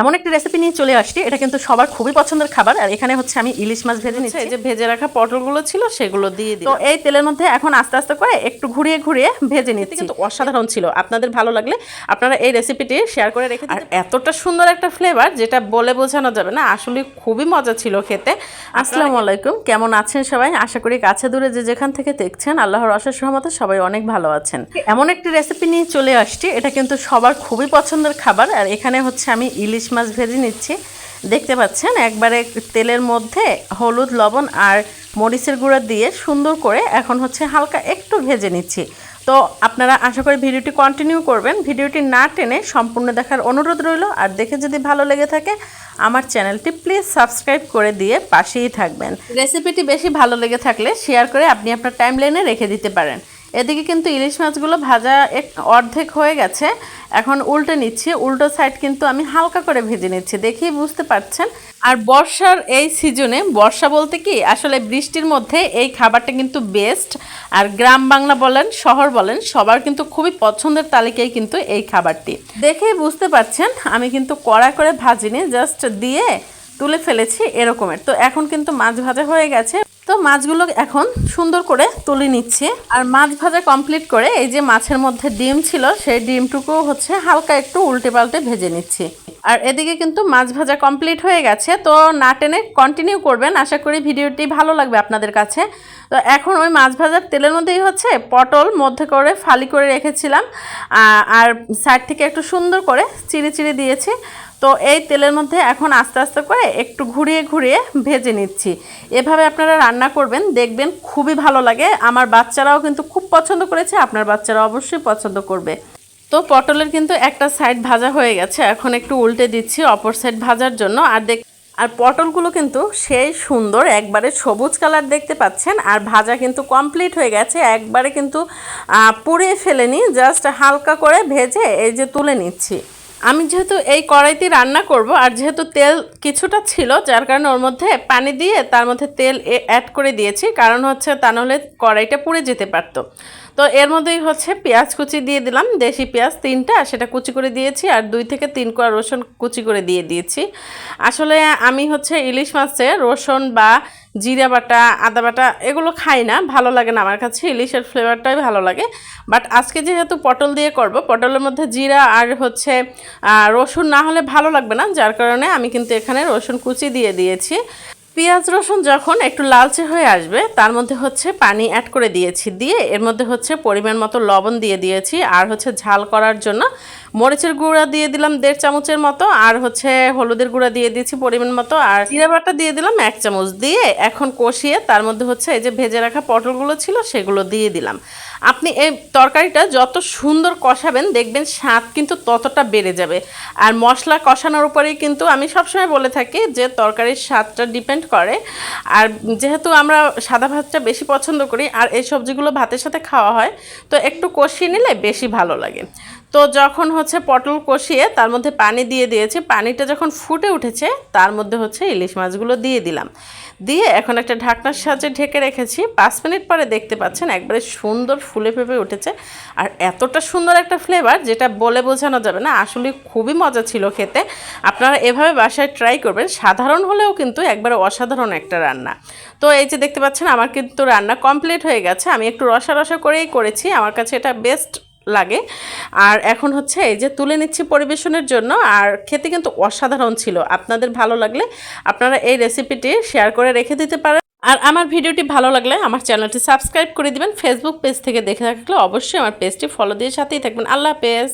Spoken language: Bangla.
এমন একটি রেসিপি নিয়ে চলে আসছি এটা কিন্তু সবার খুবই পছন্দের খাবার আর এখানে হচ্ছে আমি ইলিশ মাছ ভেজে নিচ্ছি। এই যে ভেজে রাখা পটলগুলো ছিল সেগুলো দিয়ে দিই তো এই তেলের মধ্যে এখন আস্তে আস্তে করে একটু ঘুরিয়ে ঘুরিয়ে ভেজে নিচ্ছি। কিন্তু অসাধারণ ছিল আপনাদের ভালো লাগলে আপনারা এই রেসিপিটি শেয়ার করে রেখে আর এতটা সুন্দর একটা ফ্লেভার যেটা বলে বোঝানো যাবে না আসলে খুবই মজা ছিল খেতে। আসসালামু আলাইকুম কেমন আছেন সবাই? আশা করি কাছে দূরে যে যেখান থেকে দেখছেন আল্লাহর অশেষ রহমতে সবাই অনেক ভালো আছেন। এমন একটি রেসিপি নিয়ে চলে আসছি এটা কিন্তু সবার খুবই পছন্দের খাবার আর এখানে হচ্ছে আমি ইলিশ মাছ ভেজে নিচ্ছি। দেখতে পাচ্ছেন, একবারে তেলের মধ্যে হলুদ, লবণ আর মরিচের গুঁড়া দিয়ে সুন্দর করে এখন হচ্ছে হালকা একটু ভেজে নিচ্ছি। তো আপনারা আশা করি ভিডিওটি কন্টিনিউ করবেন। ভিডিওটি না টেনে সম্পূর্ণ দেখার অনুরোধ রইল। আর দেখে যদি ভালো লেগে থাকে, আমার চ্যানেলটি প্লিজ সাবস্ক্রাইব করে দিয়ে পাশেই থাকবেন। রেসিপিটি বেশি ভালো লেগে থাকলে শেয়ার করে আপনি আপনার টাইম লাইনে রেখে দিতে পারেন। এদিকে কিন্তু ইলিশ মাছগুলো ভাজা এক অর্ধেক হয়ে গেছে। এখন উল্টে নিচ্ছি। উল্টো সাইড কিন্তু আমি হালকা করে ভেজে নিচ্ছি। দেখেই বুঝতে পারছেন। আর বর্ষার এই সিজনে বর্ষা বলতে কি? আসলে বৃষ্টির মধ্যে এই খাবারটা কিন্তু বেস্ট আর গ্রাম বাংলা বলেন, শহর বলেন, সবার কিন্তু খুবই পছন্দের তালিকায় কিন্তু এই খাবারটি। দেখেই বুঝতে পারছেন, আমি কিন্তু কড়া করে ভাজিনি জাস্ট দিয়ে তুলে ফেলেছি এরকমের। তো এখন কিন্তু মাছ ভাজা হয়ে গেছে। তো মাছগুলো এখন সুন্দর করে তুলে নিচ্ছে। আর মাছ ভাজা কমপ্লিট করে এই যে মাছের মধ্যে ডিম ছিল, সেই ডিমটুকু হচ্ছে হালকা একটু উল্টে পাল্টে ভেজে নিচ্ছি। আর এদিকে কিন্তু মাছ ভাজা কমপ্লিট হয়ে গেছে, তো না টেনে কন্টিনিউ করবেন। আশা করি ভিডিওটি ভালো লাগবে আপনাদের কাছে। তো এখন ওই মাছ ভাজার তেলের মধ্যেই হচ্ছে পটল, মধ্যে করে ফালি করে রেখেছিলাম। আর সাইড থেকে একটু সুন্দর করে চিড়ে চিড়ে দিয়েছি। তো এই তেলের মধ্যে এখন আস্তে আস্তে করে একটু ঘুরিয়ে ঘুরিয়ে ভেজে নিচ্ছি। এভাবে আপনারা রান্না করবেন, দেখবেন খুবই ভালো লাগে। আমার বাচ্চারাও কিন্তু খুব পছন্দ করেছে, আপনার বাচ্চারা অবশ্যই পছন্দ করবে। তো পটলের কিন্তু একটা সাইড ভাজা হয়ে গেছে। এখন একটু উল্টে দিচ্ছি অপর সাইড ভাজার জন্য। আর দেখ, আর পটলগুলো কিন্তু সেই সুন্দর, একবারে সবুজ কালার দেখতে পাচ্ছেন। আর ভাজা কিন্তু কমপ্লিট হয়ে গেছে। একবারে কিন্তু পুড়িয়ে ফেলেনি। জাস্ট হালকা করে ভেজে এই যে তুলে নিচ্ছি। আমি যেহেতু এই কড়াইতে রান্না করব, আর যেহেতু তেল কিছুটা ছিল, যার কারণে ওর মধ্যে পানি দিয়ে তার মধ্যে তেল অ্যাড করে দিয়েছি। কারণ হচ্ছে তা নাহলে কড়াইটা পুড়ে যেতে পারতো। তো এর মধ্যেই হচ্ছে পেঁয়াজ কুচি দিয়ে দিলাম, দেশি পেঁয়াজ তিনটা সেটা কুচি করে দিয়েছি, আর দুই থেকে তিন কোয়া রসুন কুচি করে দিয়ে দিয়েছি। আসলে আমি হচ্ছে ইলিশ মাছে রসুন বা জিরা বাটা, আদা বাটা এগুলো খাই না, ভালো লাগে না আমার কাছে, ইলিশের ফ্লেভারটাই ভালো লাগে। বাট আজকে যেহেতু পটল দিয়ে করব, পটলের মধ্যে জিরা আর হচ্ছে রসুন না হলে ভালো লাগবে না, যার কারণে আমি কিন্তু এখানে রসুন কুচি দিয়ে দিয়েছি। পেঁয়াজ রসুন যখন একটু লালচে হয়ে আসবে, তার মধ্যে হচ্ছে পানি অ্যাড করে দিয়েছি। দিয়ে এর মধ্যে হচ্ছে পরিমাণ মতো লবণ দিয়ে দিয়েছি। আর হচ্ছে ঝাল করার জন্য মরিচের গুঁড়া দিয়ে দিলাম দেড় চামচের মতো, আর হচ্ছে হলুদের গুঁড়া দিয়ে দিয়েছি পরিমাণ মতো, আর জিরা বাটা দিয়ে দিলাম এক চামচ দিয়ে এখন কষিয়ে তার মধ্যে হচ্ছে এই যে ভেজে রাখা পটলগুলো ছিল সেগুলো দিয়ে দিলাম। আপনি এই তরকারিটা যত সুন্দর কষাবেন দেখবেন স্বাদ কিন্তু ততটা বেড়ে যাবে। আর মশলা কষানোর উপরেই কিন্তু আমি সবসময় বলে থাকি যে তরকারির স্বাদটা ডিপেন্ড করে। আর যেহেতু আমরা সাদা ভাতটা বেশি পছন্দ করি, আর এই সবজিগুলো ভাতের সাথে খাওয়া হয়, তো একটু কষিয়ে নিলে বেশি ভালো লাগে। তো যখন হচ্ছে পটল কষিয়ে তার মধ্যে পানি দিয়ে দিয়েছি, পানিটা যখন ফুটে উঠেছে, তার মধ্যে হচ্ছে ইলিশ মাছগুলো দিয়ে দিলাম। দিয়ে এখন একটা ঢাকনার সাহায্যে ঢেকে রেখেছি। পাঁচ মিনিট পরে দেখতে পাচ্ছেন একবারে সুন্দর ফুলে ফেপে উঠেছে। আর এতটা সুন্দর একটা ফ্লেভার যেটা বলে বোঝানো যাবে না, আসলে খুবই মজা ছিল খেতে। আপনারা এভাবে বাসায় ট্রাই করবেন, সাধারণ হলেও কিন্তু একবারে অসাধারণ একটা রান্না। তো এই যে দেখতে পাচ্ছেন, আমার কিন্তু রান্না কমপ্লিট হয়ে গেছে। আমি একটু রসা রসা করেই করেছি। আমার কাছে এটা বেস্ট লাগে। আর এখন হচ্ছে এই যে তুলে নিচ্ছি পরিবেশনের জন্য, আর খেতে কিন্তু অসাধারণ ছিল। আপনাদের ভালো লাগলে আপনারা এই রেসিপিটি শেয়ার করে রেখে দিতে পারেন। আর আমার ভিডিওটি ভালো লাগলে আমার চ্যানেলটি সাবস্ক্রাইব করে দিবেন। ফেসবুক পেজ থেকে দেখে থাকলে অবশ্যই আমার পেজটি ফলো দিয়ে সাথেই থাকবেন। আল্লাহ হাফেজ।